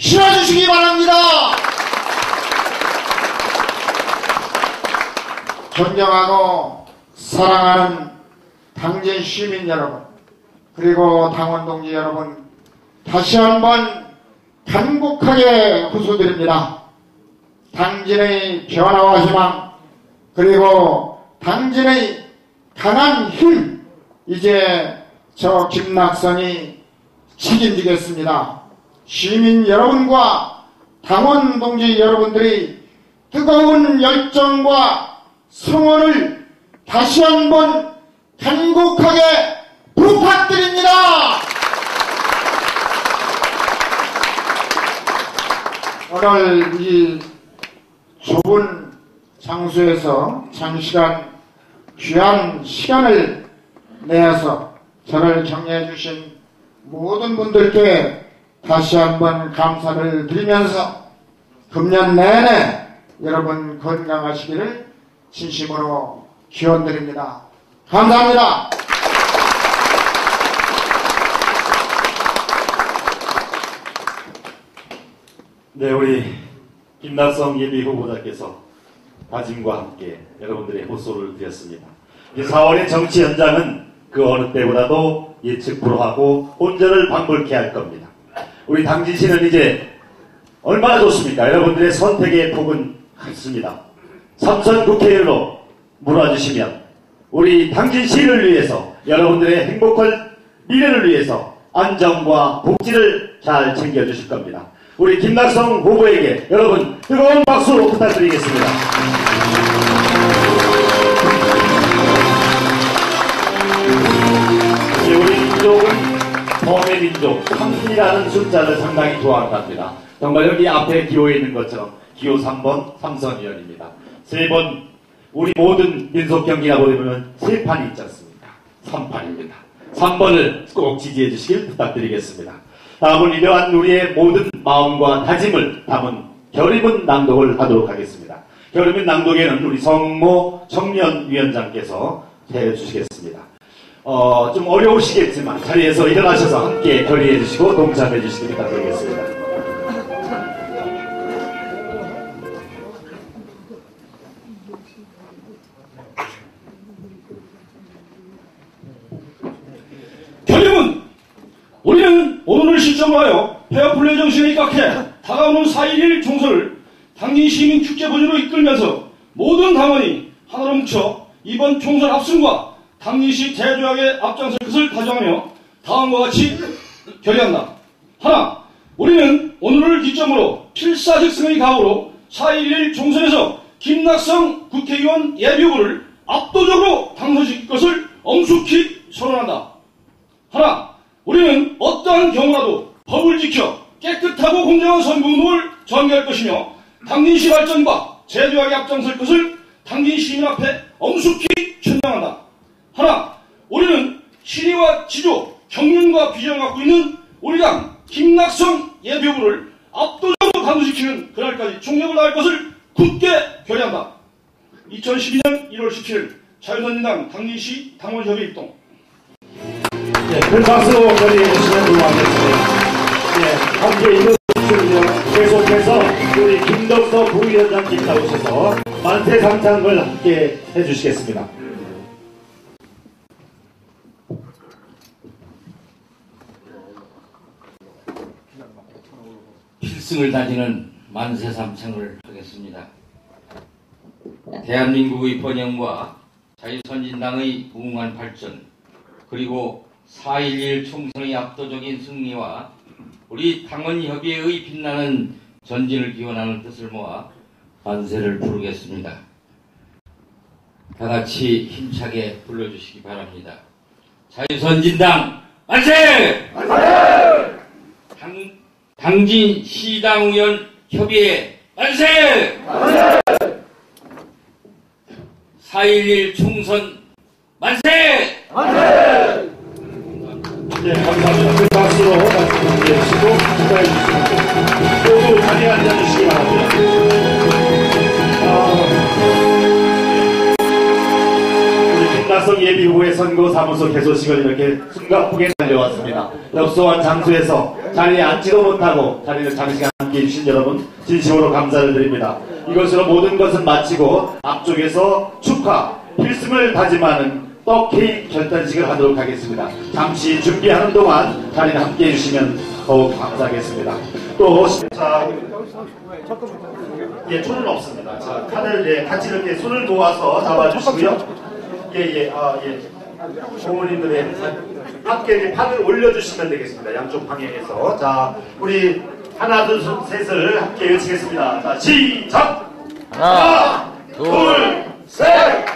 실어주시기 바랍니다. 존경하고 사랑하는 당진 시민 여러분, 그리고 당원 동지 여러분, 다시 한번 간곡하게 호소드립니다. 당진의 변화와 희망, 그리고 당진의 강한 힘, 이제 저 김낙선이 책임지겠습니다. 시민 여러분과 당원 동지 여러분들이 뜨거운 열정과 성원을 다시 한번 간곡하게 부탁드립니다. 오늘 이 좁은 장소에서 장시간 귀한 시간을 내어서 저를 격려해 주신 모든 분들께 다시 한번 감사를 드리면서 금년 내내 여러분 건강하시기를 진심으로 기원드립니다. 감사합니다. 네, 우리 김낙성 예비 후보자께서 다짐과 함께 여러분들의 호소를 드렸습니다. 이제 4월의 정치 현장은 그 어느 때보다도 예측 불허하고 온전을 방불케 할 겁니다. 우리 당진시는 이제 얼마나 좋습니까? 여러분들의 선택의 폭은 크습니다. 삼선 국회의원으로 몰아주시면 우리 당진시를 위해서 여러분들의 행복한 미래를 위해서 안정과 복지를 잘 챙겨주실 겁니다. 우리 김낙성 후보에게 여러분 뜨거운 박수 부탁드리겠습니다. 범의 민족, 3이라는 숫자를 상당히 좋아한답니다. 정말 여기 앞에 기호에 있는 것처럼 기호 3번 삼선위원입니다. 세 번 우리 모든 민속 경기가 보면 세 판이 있지 않습니까? 3판입니다. 3번을 꼭 지지해 주시길 부탁드리겠습니다. 다음은 이러한 우리의 모든 마음과 다짐을 담은 결의문 낭독을 하도록 하겠습니다. 결의문 낭독에는 우리 성모 청년위원장께서 해주시겠습니다. 어, 좀 어려우시겠지만 자리에서 일어나셔서 함께 결의해 주시고 동참해 주시기 부탁드리겠습니다. 결림은 우리는 오늘을 시점으로 하여 페어플레이 정신에 입각해 다가오는 4.11 총선을 당진 시민 축제 번유로 이끌면서 모든 당원이 하나로 뭉쳐 이번 총선 압승과 당진시 대조약에 앞장설 것을 다정하며 다음과 같이 결의한다. 하나, 우리는 오늘을 기점으로 필사직승의 각오로 4.11 총선에서 김낙성 국회의원 예비후보를 압도적으로 당선시킬 것을 엄숙히 선언한다. 하나, 우리는 어떠한 경우라도 법을 지켜 깨끗하고 공정한 선거운동을 전개할 것이며 당진시 발전과 제도하게 앞장설 것을 당진 시민 앞에 엄숙히 천명한다. 하나, 우리는 실의와 지조, 경륜과 비전을 갖고 있는 우리 당 김낙성 예비후보를 압도적으로 단도시키는 그날까지 총력을 다할 것을 굳게 결의한다. 2012년 1월 17일 자유선진당 당진시 당원협의 입동 네, 큰 박수로 결의해 주시면 고맙겠습니다. 네, 함께 이루어주시면 계속해서 우리 김덕서 부위원장님 나오셔서 만세 상장을 함께 해주시겠습니다. 필승을 다지는 만세 삼창을 하겠습니다. 대한민국의 번영과 자유선진당의 무궁한 발전 그리고 4.11 총선의 압도적인 승리와 우리 당원협의회의 빛나는 전진을 기원하는 뜻을 모아 만세를 부르겠습니다. 다 같이 힘차게 불러주시기 바랍니다. 자유선진당 만세! 당, 당진 시당 의원 협의회 만세! 4.11 총선 만세! 네, 감사합니다. 큰 박수로 말씀 해주시고 축하해 주시고 모두 자리에 앉아주시기 바랍니다. 아, 우리 김나성 예비후보의 선거 사무소 개소식을 이렇게 숨가쁘게 달려왔습니다. 엽소한 장소에서 자리에 앉지도 못하고 자리를 장시간 함께 해주신 여러분 진심으로 감사를 드립니다. 이것으로 모든 것은 마치고 앞쪽에서 축하, 필승을 다짐하는 떡 케이크 결단식을 하도록 하겠습니다. 잠시 준비하는 동안 자리를 함께 해주시면 더욱 감사하겠습니다. 또 자, 예, 손은 없습니다. 자, 칼을 예, 같이 이렇게 손을 모아서 잡아주시고요. 예, 예, 아, 예. 부모님들의 함께 팔을 올려주시면 되겠습니다. 양쪽 방향에서. 자, 우리 하나, 둘, 셋을 함께 외치겠습니다. 자, 시작! 하나, 둘, 셋!